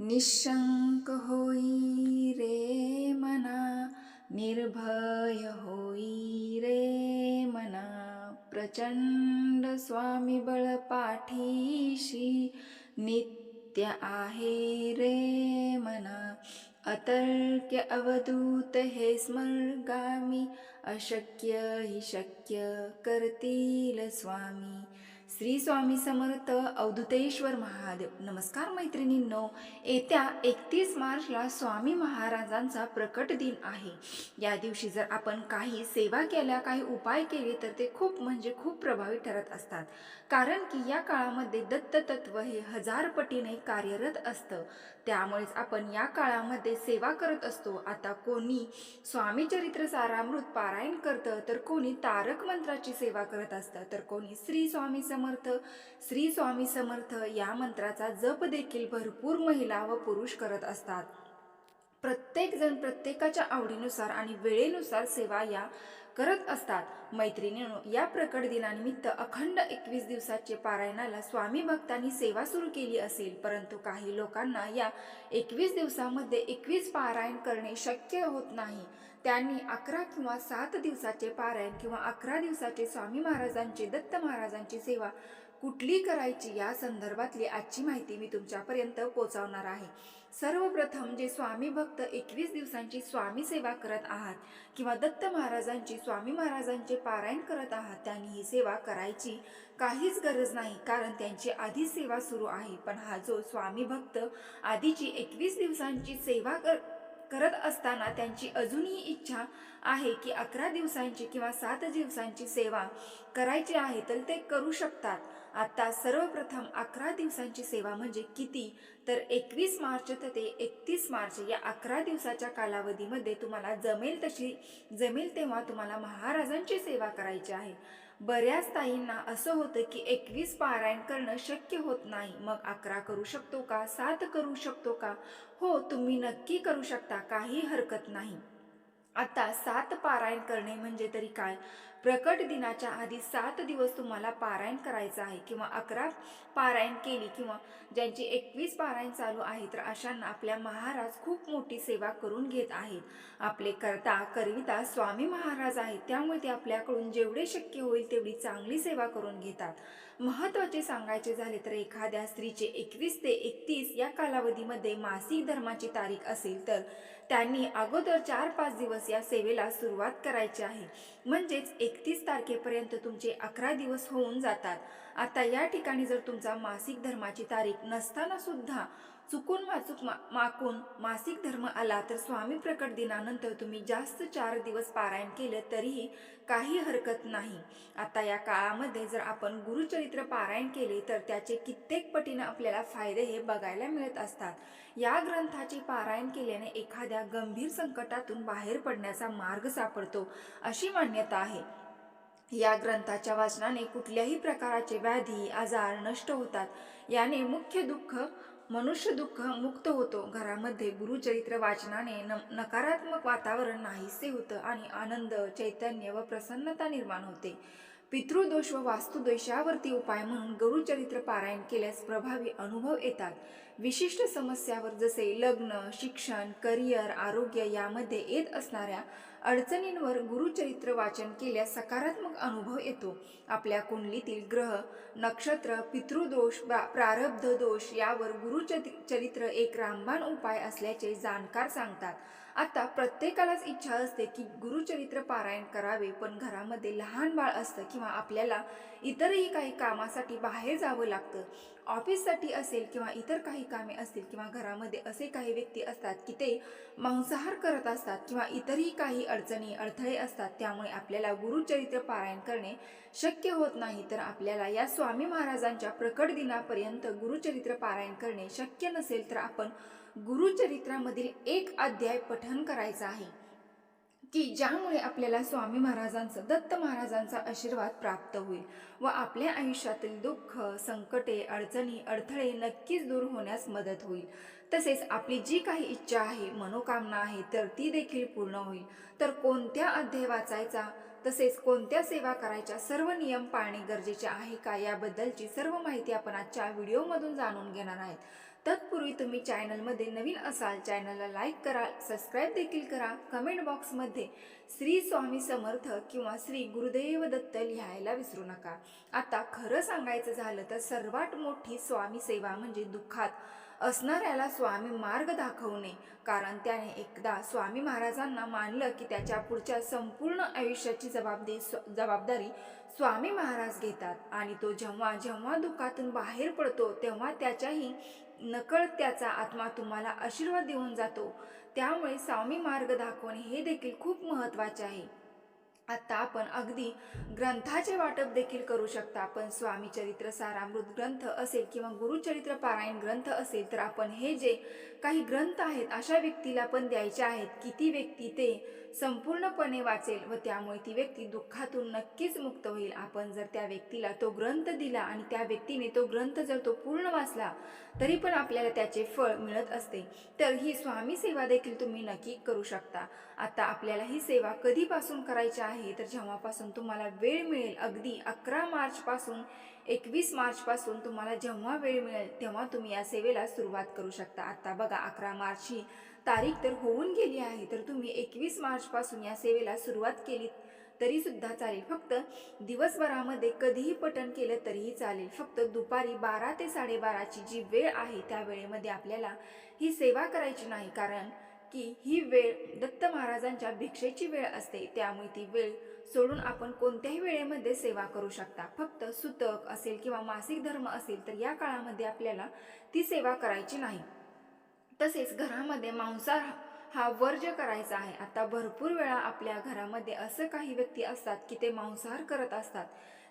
निशंक होई रे मना निर्भय होई रे मना। प्रचंड स्वामी बळ पाठीशी नित्य आहे रे मना। अतर्क्य अवधूत हे स्मर्गामी अशक्य हि शक्य करतील स्वामी। श्री स्वामी समर्थ अवधुतेश्वर महादेव. नमस्कार मैत्रिणींनो येत्या एकतीस मार्चला स्वामी महाराजांचा प्रकट दिन आहे. या दिवशी जर आपण काही सेवा केल्या काही उपाय केले तर ते खूप म्हणजे खूप प्रभावी ठरत असतात. कारण की या काळामध्ये दत्त तत्व हे हजार पटीने कार्यरत असतं. त्यामुळेच आपण या काळामध्ये सेवा करत असतो. आता कोणी स्वामी चरित्र सारामृत पारायण करतं तर कोणी तारक मंत्राची सेवा करत असतं तर कोणी श्री स्वामी समर्थ श्री स्वामी समर्थ या मंत्राचा जप देखील भरपूर महिला व पुरुष करत असतात. प्रत्येक जण प्रत्येकाच्या आवडीनुसार आणि वेळेनुसार सेवा या करत असतात. मैत्रिणीनो या प्रकट दिनानिमित्त अखंड एकवीस दिवसाचे पारायणाला स्वामी भक्तांनी सेवा सुरू केली असेल परंतु काही लोकांना या एकवीस दिवसामध्ये एकवीस पारायण करणे शक्य होत नाही. त्यांनी अकरा किंवा सात दिवसाचे पारायण किंवा अकरा दिवसाचे स्वामी महाराजांची दत्त महाराजांची सेवा कुठली करायची या संदर्भातली आजची माहिती मी तुमच्यापर्यंत पोहोचवणार आहे. सर्वप्रथम जे स्वामी भक्त एकवीस दिवसांची स्वामी सेवा करत आहात किंवा दत्त महाराजांची स्वामी महाराजांचे पारायण करत आहात त्यांनी ही सेवा करायची काहीच गरज नाही कारण त्यांची आधी सेवा सुरू आहे. पण हा जो स्वामी भक्त आधीची एकवीस दिवसांची सेवा कर करत असताना त्यांची अजूनही इच्छा आहे की अकरा दिवसांची किंवा सात दिवसांची सेवा करायची आहे तर ते करू शकतात. आता सर्वप्रथम अकरा दिवसांची सेवा म्हणजे किती? तर एकवीस मार्च ते एकतीस मार्च या अकरा दिवसाच्या कालावधीमध्ये तुम्हाला जमेल तशी जमेल तेव्हा तुम्हाला महाराजांची सेवा करायची आहे. बऱ्याच ताईंना असं होतं की एकवीस पारायण करणं शक्य होत नाही. मग अकरा करू शकतो का? सात करू शकतो का? हो तुम्ही नक्की करू शकता. काही हरकत नाही. आता सात पारायण करणे म्हणजे तरी काय? प्रकट दिनाच्या आधी सात दिवस तुम्हाला पारायण करायचं आहे किंवा अकरा पारायण केली किंवा ज्यांची एकवीस पारायण चालू आहे तर अशांना आपल्या महाराज खूप मोठी सेवा करून घेत आहेत. आपले करता करविता स्वामी महाराज आहेत त्यामुळे ते आपल्याकडून जेवढे शक्य होईल तेवढी चांगली सेवा करून घेतात. महत्त्वाचे सांगायचे झाले तर एखाद्या स्त्रीचे एकवीस ते एकतीस या कालावधीमध्ये मासिक धर्माची तारीख असेल तर त्यांनी अगोदर चार पाच दिवस या सेवेला सुरुवात करायची आहे. म्हणजेच एक एकतीस तारखेपर्यंत तुमचे अकरा दिवस होऊन जातात. आता या ठिकाणी जर तुमचा मासिक धर्माची तारीख नसताना सुद्धा चुकून वाचूक मा माकून मासिक धर्म आला तर स्वामी प्रकट दिनानंतर तुम्ही जास्त चार दिवस पारायण केलं तरीही काही हरकत नाही. आता या काळामध्ये जर आपण गुरुचरित्र पारायण केले तर त्याचे कित्येक पटीनं आपल्याला फायदे हे बघायला मिळत असतात. या ग्रंथाचे पारायण केल्याने एखाद्या गंभीर संकटातून बाहेर पडण्याचा मार्ग सापडतो अशी मान्यता आहे. या ग्रंथाच्या वाचनाने कुठल्याही प्रकाराचे व्याधी आजार नष्ट होतात. याने मुख्य दुःख मनुष्य दुःख मुक्त होतो. घरामध्ये गुरुचरित्र वाचनाने न नकारात्मक वातावरण नाहीसे होतं आणि आनंद चैतन्य व प्रसन्नता निर्माण होते. पितृदोष व वास्तुदोष यावरती उपाय म्हणून गुरुचरित्र पारायण केल्यास प्रभावी अनुभव येतात. विशिष्ट समस्यावर जसे लग्न शिक्षण करिअर आरोग्य यामध्ये येत असणाऱ्या अडचणींवर गुरुचरित्र वाचन केल्यास सकारात्मक अनुभव येतो. आपल्या कुंडलीतील ग्रह नक्षत्र पितृदोष प्रारब्ध दोष यावर गुरुचरित्र एक रामबाण उपाय असल्याचे जाणकार सांगतात. आता प्रत्येकालाच इच्छा असते की गुरुचरित्र पारायण करावे पण घरामध्ये लहान बाळ असतं किंवा आपल्याला इतरही काही कामासाठी बाहेर जावं लागतं. ऑफिससाठी असेल किंवा इतर काही कामे असतील किंवा घरामध्ये असे काही व्यक्ती असतात की ते मांसाहार करत असतात किंवा इतरही काही अडचणी अडथळे असतात त्यामुळे आपल्याला गुरुचरित्र पारायण करणे शक्य होत नाही तर आपल्याला या स्वामी महाराजांच्या प्रकट दिनापर्यंत गुरुचरित्र पारायण करणे शक्य नसेल तर आपण गुरुचरित्रामधील एक अध्याय पठन करायचा आहे की ज्यामुळे आपल्याला स्वामी महाराजांचं दत्त महाराजांचा आशीर्वाद प्राप्त होईल व आपल्या आयुष्यातील दुःख संकटे अडचणी अडथळे नक्कीच दूर होण्यास मदत होईल. तसेच आपली जी काही इच्छा आहे मनोकामना आहे तर ती देखील पूर्ण होईल. तर कोणत्या अध्याय वाचायचा? तसेच कोणत्या सेवा करायच्या सर्व नियम पाळणे गरजेचे आहे का याबद्दलची सर्व माहिती आपण आजच्या व्हिडिओमधून जाणून घेणार आहेत. तत्पूर्वी तुम्ही चॅनलमध्ये नवीन असाल चॅनलला लाईक करा सबस्क्राईब देखील करा कमेंट बॉक्समध्ये श्री स्वामी समर्थ किंवा श्री गुरुदेव दत्त लिहायला विसरू नका. आता खरं सांगायचं झालं तर सर्वात मोठी स्वामी सेवा म्हणजे दुःखात. असणाऱ्याला स्वामी मार्ग दाखवणे कारण त्याने एकदा स्वामी महाराजांना मानलं की त्याच्या पुढच्या संपूर्ण आयुष्याची जबाबदे जबाबदारी स्वामी महाराज घेतात. आणि तो जेव्हा जेव्हा दुःखातून बाहेर पडतो तेव्हा त्याच्याही नकळत त्याचा आत्मा तुम्हाला आशीर्वाद देऊन जातो. त्यामुळे स्वामी मार्ग दाखवणे हे देखील खूप महत्त्वाचे आहे. आत्ता आपण अगदी ग्रंथाचे वाटप देखील करू शकता. आपण स्वामी चरित्र सारामृत ग्रंथ असेल किंवा गुरुचरित्र पारायण ग्रंथ असेल तर आपण हे जे काही ग्रंथ आहेत अशा व्यक्तीला पण द्यायचे आहेत किती व्यक्ती ते संपूर्णपणे वाचेल व त्यामुळे ती व्यक्ती दुःखातून नक्कीच मुक्त होईल. आपण जर त्या व्यक्तीला तो ग्रंथ दिला आणि त्या व्यक्तीने तो ग्रंथ जर तो पूर्ण वाचला तरी पण आपल्याला त्याचे फळ मिळत असते. तर ही स्वामी सेवा देखील तुम्ही नक्की करू शकता. आता आपल्याला ही सेवा कधीपासून करायची आहे? तर जेव्हापासून तुम्हाला वेळ मिळेल अगदी अकरा मार्चपासून एकवीस मार्चपासून तुम्हाला जेव्हा वेळ मिळेल तेव्हा तुम्ही या सेवेला सुरुवात करू शकता. आता बघा अकरा मार्च ही तारीख तर होऊन गेली आहे तर तुम्ही एकवीस मार्चपासून या सेवेला सुरुवात केली तरी सुद्धा चालेल. फक्त दिवसभरामध्ये कधीही पठण केलं तरीही चालेल. फक्त दुपारी बारा ते साडेबाराची जी वेळ आहे त्या वेळेमध्ये आपल्याला ही सेवा करायची नाही कारण की ही वेळ दत्त महाराजांच्या भिक्षेची वेळ असते त्यामुळे ती वेळ सोडून आपण कोणत्याही वेळेमध्ये सेवा करू शकता. फक्त सुतक असेल किंवा मासिक धर्म असेल तर या काळामध्ये आपल्याला ती सेवा करायची नाही. तसेच घरामध्ये मांसाहार हा वर्ज्य करायचा आहे. आता भरपूर वेळा आपल्या घरामध्ये असं काही व्यक्ती असतात की ते मांसाहार करत असतात.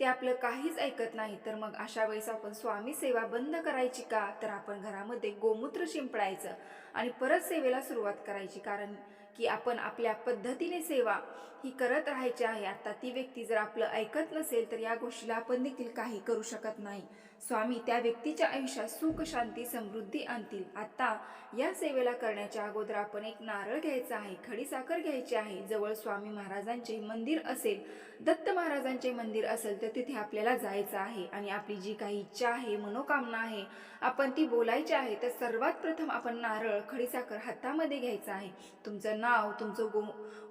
ते आपलं काहीच ऐकत नाही. तर मग अशा वेळेस आपण स्वामी सेवा बंद करायची का? तर आपण घरामध्ये गोमूत्र शिंपडायचं आणि परत सेवेला सुरुवात करायची. कारण की आपण आपल्या पद्धतीने सेवा ही करत राहायची आहे. आता ती व्यक्ती जर आपलं ऐकत नसेल तर या गोष्टीला आपण देखील काही करू शकत नाही. स्वामी त्या व्यक्तीच्या आयुष्यात सुख शांती समृद्धी आणतील. आता या सेवेला करण्याच्या अगोदर आपण एक नारळ घ्यायचा आहे खडीसाखर घ्यायची आहे. जवळ स्वामी महाराजांचे मंदिर असेल दत्त महाराजांचे मंदिर असेल तर तिथे आपल्याला जायचं आहे. आणि आपली जी काही इच्छा आहे मनोकामना आहे आपण ती बोलायची आहे तर सर्वात प्रथम आपण नारळ खडीसाखर हातामध्ये घ्यायचं आहे. तुमचं नाव तुमचं गो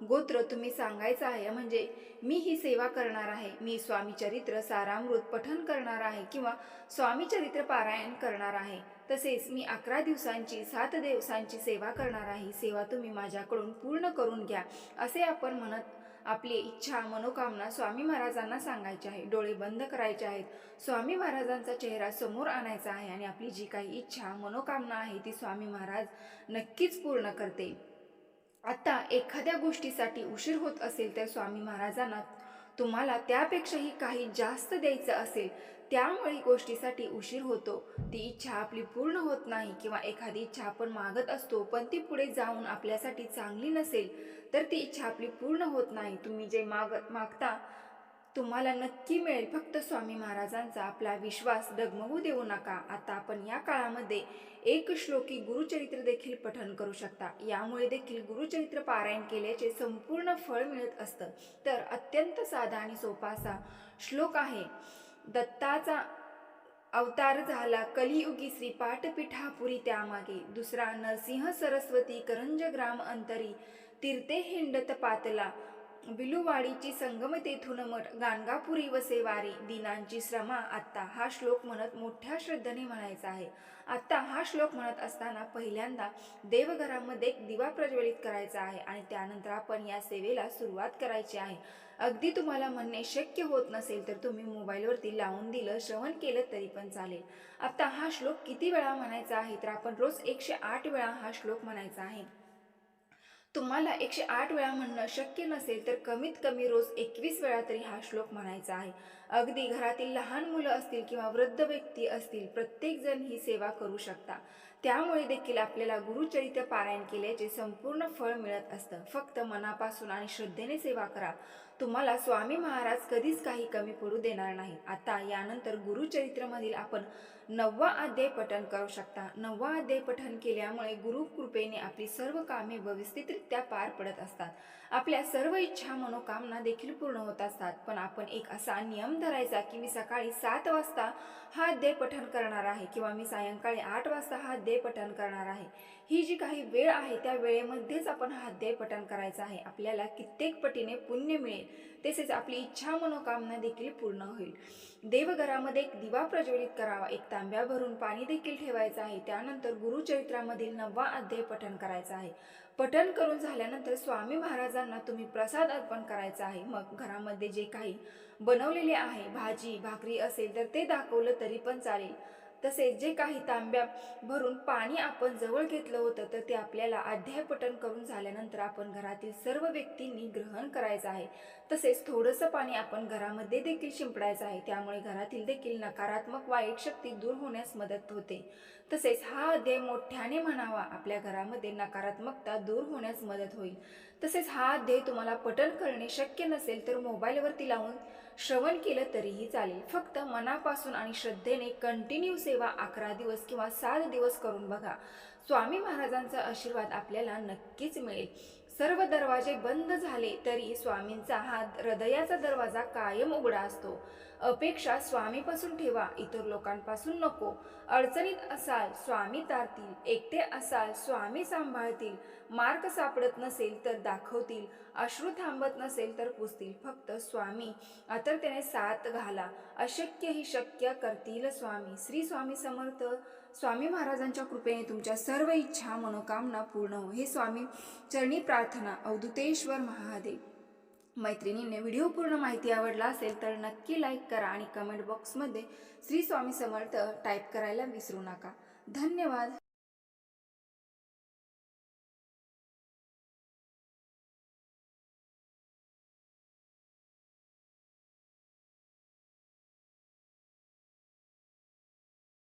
गोत्र तुम्ही सांगायचं आहे. म्हणजे मी ही सेवा करणार आहे मी स्वामी चरित्र सारामृत पठन करणार आहे किंवा स्वामी चरित्र पारायण करणार आहे. तसेच मी अकरा दिवसांची सात दिवसांची सेवा करणार आहे. सेवा तुम्ही माझ्याकडून पूर्ण करून घ्या असे आपण म्हणत आपली इच्छा मनोकामना स्वामी महाराजांना सांगायची आहे. डोळे बंद करायचे आहेत. स्वामी महाराजांचा चेहरा समोर आणायचा आहे आणि आपली जी काही इच्छा मनोकामना आहे ती स्वामी महाराज नक्कीच पूर्ण करते. आता एखाद्या गोष्टीसाठी उशीर होत असेल तर स्वामी महाराजांना तुम्हाला त्यापेक्षाही काही जास्त द्यायचं असेल त्यामुळे गोष्टीसाठी उशीर होतो. ती इच्छा आपली पूर्ण होत नाही किंवा एखादी इच्छा आपण मागत असतो पण ती पुढे जाऊन आपल्यासाठी चांगली नसेल तर ती इच्छा आपली पूर्ण होत नाही. तुम्ही जे मागत मागता तुम्हाला नक्की मिळेल. फक्त स्वामी महाराजांचा आपला विश्वास डगमगू देऊ नका. आता आपण या काळामध्ये एक श्लोकी गुरुचरित्र देखील पठन करू शकता. यामुळे देखील गुरुचरित्र पारायण केल्याचे संपूर्ण फळ मिळत असतं. तर अत्यंत साधा आणि सोपा असा श्लोक आहे. दत्ताचा अवतार झाला. कलियुगी श्री पाटपीठापुरी त्यामागे. दुसरा नरसिंह सरस्वती करंज ग्राम अंतरी. तीर्थे हिंडत पातला. बिलुवाडीची संगम तेथून मठ गाणगापुरी वसे वारी दिनांची श्रमा आत्ता हा श्लोक म्हणत मोठ्या श्रद्धेने म्हणायचा आहे. आत्ता हा श्लोक म्हणत असताना पहिल्यांदा देवघरामध्ये एक दिवा प्रज्वलित करायचा आहे आणि त्यानंतर आपण या सेवेला सुरुवात करायची आहे. अगदी तुम्हाला म्हणणे शक्य होत नसेल तर तुम्ही मोबाईलवरती लावून दिलं श्रवण केलं तरी पण चालेल. आत्ता हा श्लोक किती वेळा म्हणायचा आहे? तर आपण रोज एकशे आठ वेळा हा श्लोक म्हणायचा आहे. तुम्हाला एकशे आठ वेळा म्हणणं शक्य नसेल तर कमीत कमी रोज एकवीस वेळा तरी हा श्लोक म्हणायचा आहे. अगदी घरातील लहान मुलं असतील किंवा वृद्ध व्यक्ती असतील प्रत्येकजण ही सेवा करू शकता. त्यामुळे देखील आपल्याला गुरुचरित्र पारायण केल्याचे संपूर्ण फळ मिळत असतं. फक्त मनापासून आणि श्रद्धेने सेवा करा. तुम्हाला स्वामी महाराज कधीच काही कमी पडू देणार नाही. आता यानंतर गुरुचरित्रमधील आपण नववा अध्याय पठन करू शकता. नववा अध्याय पठन केल्यामुळे गुरु कृपेने आपली सर्व कामे व्यवस्थितरित्या पार पडत असतात. आपल्या सर्व इच्छा मनोकामना देखील पूर्ण होत असतात. पण आपण एक असा नियम धरायचा की मी सकाळी सात वाजता हा अध्याय पठन करणार आहे किंवा मी सायंकाळी आठ वाजता हा अध्याय पठन करणार आहे. ही जी काही वेळ आहे त्या वेळेमध्येच आपण हा अध्याय पठन करायचा आहे. आपल्याला कित्येक पटीने पुण्य मिळेल तसेच आपली इच्छा मनोकामना देखील पूर्ण होईल. देवघरामध्ये एक दिवा प्रज्वलित करावा एक तांब्या भरून पाणी देखील ठेवायचं आहे. त्यानंतर गुरुचरित्रामधील नववा अध्याय पठन करायचा आहे. पठन करून झाल्यानंतर स्वामी महाराजांना तुम्ही प्रसाद अर्पण करायचा आहे. मग घरामध्ये जे काही बनवलेले आहे भाजी भाकरी असेल तर ते दाखवलं तरी पण चालेल. तसेच जे काही तांब्या भरून पाणी आपण जवळ घेतलं होतं तर ते आपल्याला अध्यायपटन करून झाल्यानंतर आपण घरातील सर्व व्यक्तींनी ग्रहण करायचं आहे. तसेच थोडंसं पाणी आपण घरामध्ये देखील शिंपडायचं आहे. त्यामुळे घरातील देखील नकारात्मक वाईट शक्ती दूर होण्यास मदत होते. तसेच हा अध्याय मोठ्याने म्हणावा आपल्या घरामध्ये नकारात्मकता दूर होण्यास मदत होईल. तसेच हा अध्याय तुम्हाला पठण करणे शक्य नसेल तर मोबाईलवरती लावून श्रवण केलं तरीही चालेल. फक्त मनापासून आणि श्रद्धेने कंटिन्यू सेवा अकरा दिवस किंवा सात दिवस करून बघा. स्वामी महाराजांचा आशीर्वाद आपल्याला नक्कीच मिळेल. सर्व दरवाजे बंद झाले तरी स्वामींचा हा हृदयाचा दरवाजा कायम उघडा असतो. अपेक्षा स्वामीपासून ठेवा इतर लोकांपासून नको. अडचणीत असाल स्वामी तारतील एकटे असाल स्वामी सांभाळतील. मार्ग सापडत नसेल तर दाखवतील अश्रू थांबत नसेल तर पुसतील फक्त स्वामी. आतरतेने साथ घाला अशक्य ही शक्य करतील स्वामी. श्री स्वामी समर्थ. स्वामी महाराजांच्या कृपेने तुमच्या सर्व इच्छा मनोकामना पूर्ण हो. हे स्वामी चरणी प्रार्थना अवधुतेश्वर महादेव. मैत्रिणींनी व्हिडिओ पूर्ण माहिती आवडला असेल तर नक्की लाईक करा आणि कमेंट बॉक्समध्ये श्री स्वामी समर्थ टाईप करायला विसरू नका. धन्यवाद.